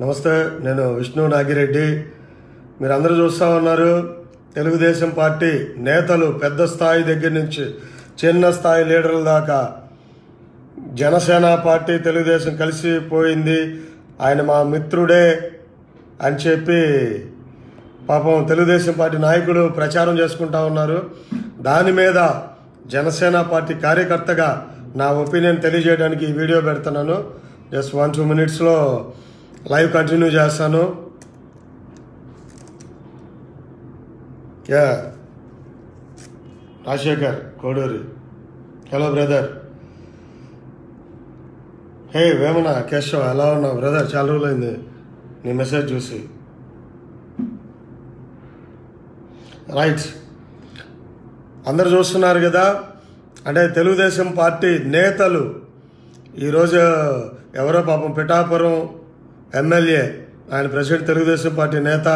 నమస్తే నేను విష్ణు నాగిరెడ్డి. మీరు అందరూ చూస్తూ ఉన్నారు తెలుగుదేశం పార్టీ నేతలు పెద్ద స్థాయి దగ్గర నుంచి చిన్న స్థాయి లీడర్ల దాకా. జనసేన పార్టీ తెలుగుదేశం కలిసిపోయింది ఆయన మా మిత్రుడే అని చెప్పి పాపం తెలుగుదేశం పార్టీ నాయకులు ప్రచారం చేసుకుంటా ఉన్నారు. దాని మీద జనసేన పార్టీ కార్యకర్తగా నా ఒపీనియన్ తెలియజేయడానికి ఈ వీడియో పెడుతున్నాను. జస్ట్ వన్ టూ మినిట్స్లో లైవ్ కంటిన్యూ చేస్తాను. Yeah Rajasekhar Koduri. Hello brother hey Vemana Keshav ఎలా ఉన్నావు? బ్రదర్ చాలా రోజులైంది నీ మెసేజ్ చూసి. రైట్ అందరు చూస్తున్నారు కదా? అంటే తెలుగుదేశం పార్టీ నేతలు ఈరోజు ఎవరో పాపం పిఠాపురం ఎమ్మెల్యే ఆయన ప్రెసిడెంట్ తెలుగుదేశం పార్టీ నేత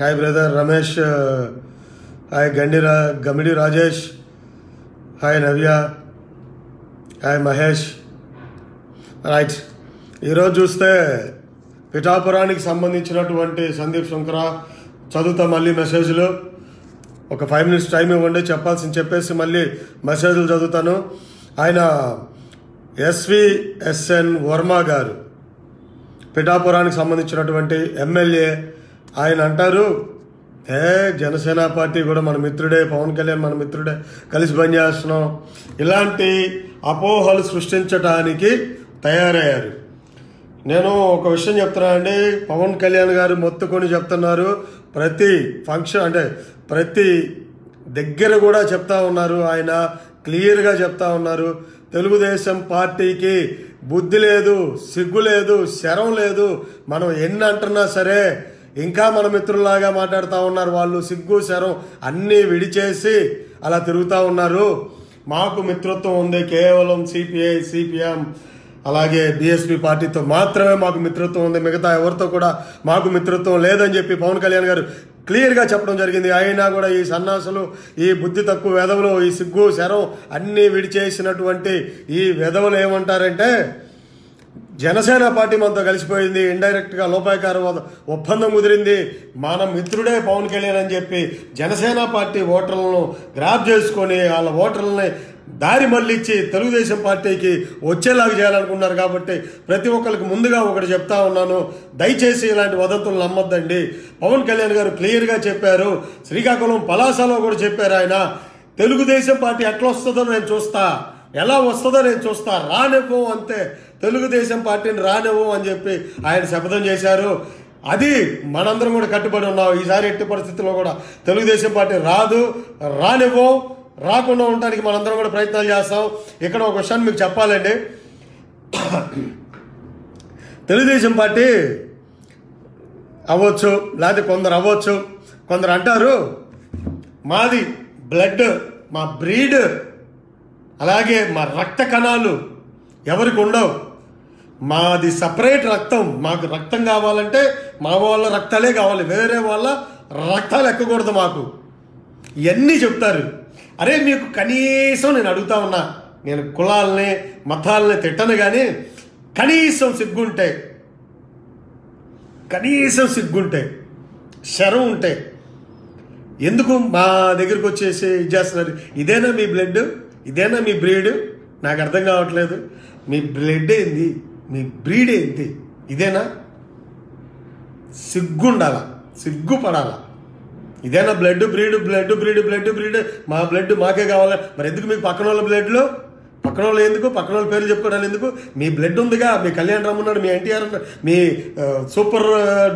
హాయ్ బ్రదర్ రమేష్ హాయ్ గండి రా Gamidi Rajesh hi Navya hi Mahesh. Right. ఈరోజు చూస్తే పిఠాపురానికి సంబంధించినటువంటి సందీప్ శంకర చదువుతా మళ్ళీ మెసేజ్లు. ఒక ఫైవ్ మినిట్స్ టైం ఇవ్వండి చెప్పాల్సింది చెప్పేసి మళ్ళీ మెసేజ్లు చదువుతాను. ఆయన ఎస్విఎస్ఎన్ వర్మ గారు. పిఠాపురానికి సంబంధించినటువంటి ఎమ్మెల్యే ఆయన అంటారు ఏ జనసేన పార్టీ కూడా మన మిత్రుడే పవన్ కళ్యాణ్ మన మిత్రుడే కలిసి పనిచేస్తున్నాం ఇలాంటి అపోహలు సృష్టించడానికి తయారయ్యారు. నేను ఒక విషయం చెప్తున్నా అండి పవన్ కళ్యాణ్ గారు మొత్తుకొని చెప్తున్నారు ప్రతి ఫంక్షన్ అంటే ప్రతి దగ్గర కూడా చెప్తా ఉన్నారు ఆయన క్లియర్గా చెప్తా ఉన్నారు. తెలుగుదేశం పార్టీకి బుద్ధి లేదు సిగ్గు లేదు శరం లేదు. మనం ఎన్ని అంటున్నా సరే ఇంకా మన మిత్రుల్లాగా మాట్లాడుతూ ఉన్నారు వాళ్ళు. సిగ్గు శరం అన్నీ విడిచేసి అలా తిరుగుతూ ఉన్నారు. మాకు మిత్రత్వం ఉంది. కేవలం సిపిఐ సిపిఎం అలాగే బీఎస్పీ పార్టీతో మాత్రమే మాకు మిత్రత్వం ఉంది. మిగతా ఎవరితో కూడా మాకు మిత్రత్వం లేదని చెప్పి పవన్ కళ్యాణ్ గారు క్లియర్గా చెప్పడం జరిగింది. అయినా కూడా ఈ సన్నాసులు ఈ బుద్ధి తక్కువ వెధవులు ఈ సిగ్గు శరం అన్నీ విడిచేసినటువంటి ఈ వెధవులు ఏమంటారంటే జనసేన పార్టీ మనతో కలిసిపోయింది ఇండైరెక్ట్గా లోపాయకార ఒప్పందం కుదిరింది మన మిత్రుడే పవన్ కళ్యాణ్ అని చెప్పి జనసేన పార్టీ ఓటర్లను గ్రాప్ చేసుకొని వాళ్ళ ఓటర్లని దారి మళ్ళిచ్చి తెలుగుదేశం పార్టీకి వచ్చేలాగా చేయాలనుకున్నారు కాబట్టి ప్రతి ఒక్కరికి ముందుగా ఒకటి చెప్తా ఉన్నాను. దయచేసి ఇలాంటి వదంతులు నమ్మొద్దండి. పవన్ కళ్యాణ్ గారు క్లియర్గా చెప్పారు. శ్రీకాకుళం పలాసలో కూడా చెప్పారు ఆయన. తెలుగుదేశం పార్టీ ఎట్లా వస్తుందో నేను చూస్తా. ఎలా వస్తుందో నేను చూస్తా. రానివ్వం అంతే. తెలుగుదేశం పార్టీని రానివ్వం అని చెప్పి ఆయన శపథం చేశారు. అది మనందరం కూడా కట్టుబడి ఉన్నాం. ఈసారి ఎట్టి పరిస్థితుల్లో కూడా తెలుగుదేశం పార్టీ రాదు. రానివ్వం. రాకుండా ఉండడానికి మనందరం కూడా ప్రయత్నాలు చేస్తాం. ఇక్కడ ఒక విషయాన్ని మీకు చెప్పాలండి. తెలుగుదేశం పార్టీ అవ్వచ్చు లేకపోతే కొందరు అవ్వచ్చు. కొందరు అంటారు మాది బ్లడ్ మా బ్రీడ్ అలాగే మా రక్త కణాలు ఎవరికి ఉండవు. మాది సపరేట్ రక్తం మాకు రక్తం కావాలంటే మా వాళ్ళ రక్తాలే కావాలి. వేరే వాళ్ళ రక్తాలు ఎక్కకూడదు మాకు. ఇవన్నీ చెప్తారు. అరే మీకు కనీసం నేను అడుగుతా ఉన్నా నేను కులాలని మతాలని తిట్టను కానీ కనీసం సిగ్గుంటే కనీసం సిగ్గుంటే శరం ఉంటే ఎందుకు మా దగ్గరికి వచ్చేసి ఇది చేస్తున్నారు? ఇదేనా మీ బ్లడ్? ఇదేనా మీ బ్రీడ్? నాకు అర్థం కావట్లేదు. మీ బ్లడ్ ఏంది? మీ బ్రీడ్ ఏంటి ఇదేనా? సిగ్గుండాల? సిగ్గుపడాలా? ఇదేనా blood breed blood breed blood breed మా బ్లడ్ మాకే కావాలి. మరి ఎందుకు మీకు పక్కన వాళ్ళ బ్లడ్లో పక్కన వాళ్ళు ఎందుకు? పక్కన వాళ్ళ పేర్లు చెప్పుకోవడానికి ఎందుకు? మీ బ్లడ్ ఉందిగా మీ కళ్యాణ్ రామ్ ఉన్నాడు మీ ఎన్టీఆర్ ఉన్నాడు మీ super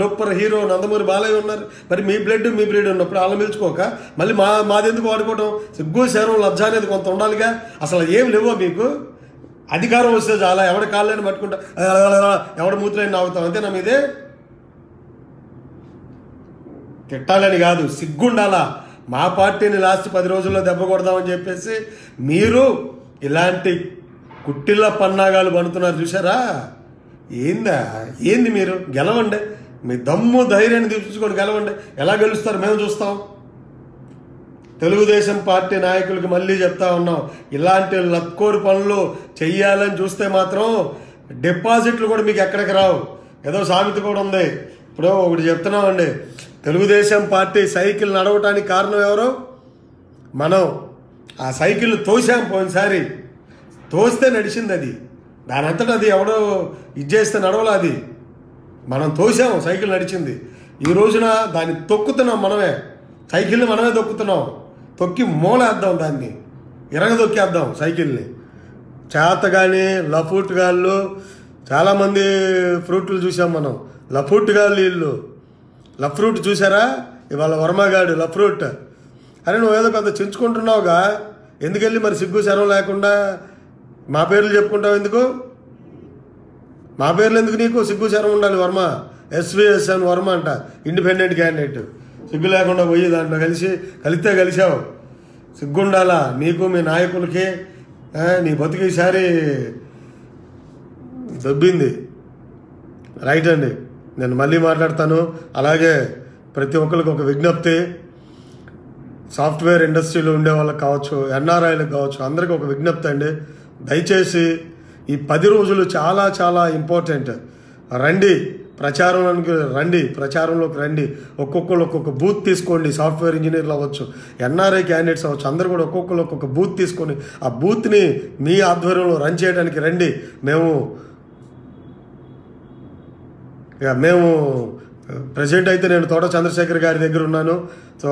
duper hero Nandamuri Balayya ఉన్నారు. మరి మీ బ్లడ్ మీ బ్రీడ్ ఉన్నప్పుడు అలా మిల్చుకోక మళ్ళీ మా మాది ఎందుకు వాడుకోవడం సిగ్గు శరం లబ్జ అనేది కొంత ఉండాలిగా. అసలు ఏం లేవో మీకు? అధికారం వస్తే చాలా ఎవడ కాళ్ళని పట్టుకుంటా ఎవడ మూతులని నాగుతాం అంతేనా మీదే? తిట్టాలని కాదు సిగ్గుండాలా? మా పార్టీని లాస్ట్ పది రోజుల్లో దెబ్బ కొడదామని చెప్పేసి మీరు ఇలాంటి కుట్టిళ్ళ పన్నాగాలు పడుతున్నారు చూసారా ఏందా? ఏంది మీరు? గెలవండి. మీ దమ్ము ధైర్యాన్ని తీర్చుకొని గెలవండి. ఎలా గెలుస్తారు మేము చూస్తాం. తెలుగుదేశం పార్టీ నాయకులకి మళ్ళీ చెప్తా ఉన్నాం ఇలాంటి లక్కోరు పనులు చెయ్యాలని చూస్తే మాత్రం డిపాజిట్లు కూడా మీకు ఎక్కడికి రావు. ఏదో సామెత కూడా ఉంది. ఇప్పుడు ఒకటి చెప్తున్నామండి తెలుగుదేశం పార్టీ సైకిల్ నడవటానికి కారణం ఎవరు? మనం. ఆ సైకిల్ తోసాం పోయినసారి. తోస్తే నడిచింది అది. దాని అంతటా అది ఎవడో ఇది చేస్తే నడవలా అది. మనం తోసాం సైకిల్ నడిచింది. ఈ రోజున దాన్ని తొక్కుతున్నాం మనమే. సైకిల్ని మనమే తొక్కుతున్నాం. తొక్కి మూలేద్దాం దాన్ని. ఇరగదొక్కేద్దాం సైకిల్ని. చేత కానీ లఫూట్ గాళ్ళు చాలామంది ఫ్రూట్లు చూసాం మనం. లఫూట్ గాళ్ళు వీళ్ళు. లఫ్రూట్ చూసారా ఇవాళ వర్మగాడు లఫ్రూట్ అరే నువ్వు ఏదో పెద్ద చించుకుంటున్నావుగా? ఎందుకెళ్ళి మరి సిగ్గు శరం లేకుండా మా పేర్లు చెప్పుకుంటావు ఎందుకు? మా పేర్లు ఎందుకు నీకు? సిగ్గు శరం ఉండాలి వర్మ. ఎస్విఎస్ఎన్ వర్మ అంట ఇండిపెండెంట్ క్యాండిడేట్. సిగ్గు లేకుండా పోయి దాంట్లో కలిసి కలిస్తే కలిసావు. సిగ్గుండాలా? నీకు మీ నాయకులకి నీ బతుకు ఈసారి దొబ్బింది. రైట్ అండి. నేను మళ్ళీ మాట్లాడతాను. అలాగే ప్రతి ఒక్కరికి ఒక విజ్ఞప్తి. సాఫ్ట్వేర్ ఇండస్ట్రీలో ఉండే వాళ్ళకి కావచ్చు ఎన్ఆర్ఐలకు కావచ్చు అందరికీ ఒక విజ్ఞప్తి అండి. దయచేసి ఈ పది రోజులు చాలా చాలా ఇంపార్టెంట్. రండి ప్రచారంలోకి రండి ప్రచారంలోకి రండి. ఒక్కొక్కరు ఒక్కొక్క బూత్ తీసుకోండి సాఫ్ట్వేర్ ఇంజనీర్లు అవ్వచ్చు ఎన్ఆర్ఐ క్యాండిడేట్స్ అవ్వచ్చు అందరూ కూడా ఒక్కొక్కరు ఒక్కొక్క బూత్ తీసుకొని ఆ బూత్ని మీ ఆధ్వర్యంలో రన్ చేయడానికి రండి. మేము మేము ప్రజెంట్ అయితే నేను తోట చంద్రశేఖర్ గారి దగ్గర ఉన్నాను. సో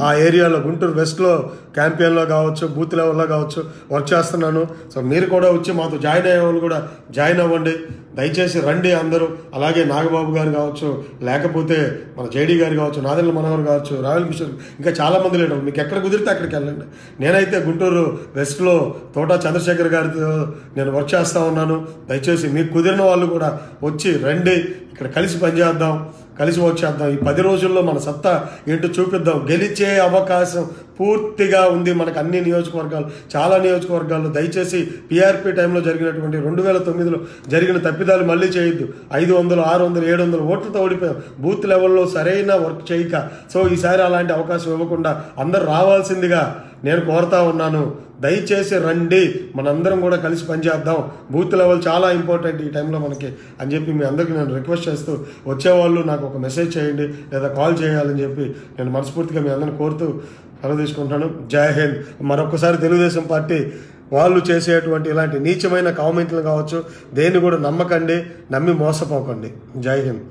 ఆ ఏరియాలో గుంటూరు వెస్ట్లో క్యాంపియన్లో కావచ్చు బూత్ లెవెల్లో కావచ్చు వర్క్ చేస్తున్నాను. సో మీరు కూడా వచ్చి మాతో జాయిన్ అయ్యే వాళ్ళు కూడా జాయిన్ అవ్వండి. దయచేసి రండి అందరూ. అలాగే నాగబాబు గారు కావచ్చు లేకపోతే మన జేడీ గారు కావచ్చు నాదెల్ల మనోహర్ కావచ్చు రాయల్ కిషోర్ ఇంకా చాలా మంది మీకు ఎక్కడ కుదిరితే అక్కడికి వెళ్ళండి. నేనైతే గుంటూరు వెస్ట్లో తోట చంద్రశేఖర్ గారితో నేను వర్క్ చేస్తూ ఉన్నాను. దయచేసి మీకు కుదిరిన వాళ్ళు కూడా వచ్చి రండి. ఇక్కడ కలిసి పనిచేద్దాం. కలిసి వచ్చేద్దాం. ఈ పది రోజుల్లో మన సత్తా ఏంటో చూపిద్దాం. గెలిచే అవకాశం పూర్తిగా ఉంది మనకు అన్ని నియోజకవర్గాలు చాలా నియోజకవర్గాల్లో. దయచేసి పిఆర్పి టైంలో జరిగినటువంటి రెండు వేల తొమ్మిదిలో జరిగిన తప్పిదాలు మళ్ళీ చేయొద్దు. ఐదు వందలు ఆరు వందలు ఏడు వందలు ఓట్లతో ఓడిపోయాం. బూత్ లెవెల్లో సరైన వర్క్ చేయక. సో ఈసారి అలాంటి అవకాశం ఇవ్వకుండా అందరు రావాల్సిందిగా నేను కోరుతా ఉన్నాను. దయచేసి రండి. మనందరం కూడా కలిసి పనిచేద్దాం. బూత్ లెవెల్ చాలా ఇంపార్టెంట్ ఈ టైంలో మనకి అని చెప్పి మీ అందరికీ నేను రిక్వెస్ట్ చేస్తూ వచ్చేవాళ్ళు నాకు ఒక మెసేజ్ చేయండి లేదా కాల్ చేయాలని చెప్పి నేను మనస్ఫూర్తిగా మీ అందరిని కోరుతూ సెలవు తీసుకుంటాను జై హింద్. మరొకసారి తెలుగుదేశం పార్టీ వాళ్ళు చేసేటువంటి ఇలాంటి నీచమైన కామెంట్లు కావచ్చు దేన్ని కూడా నమ్మకండి నమ్మి మోసపోకండి. జై హింద్.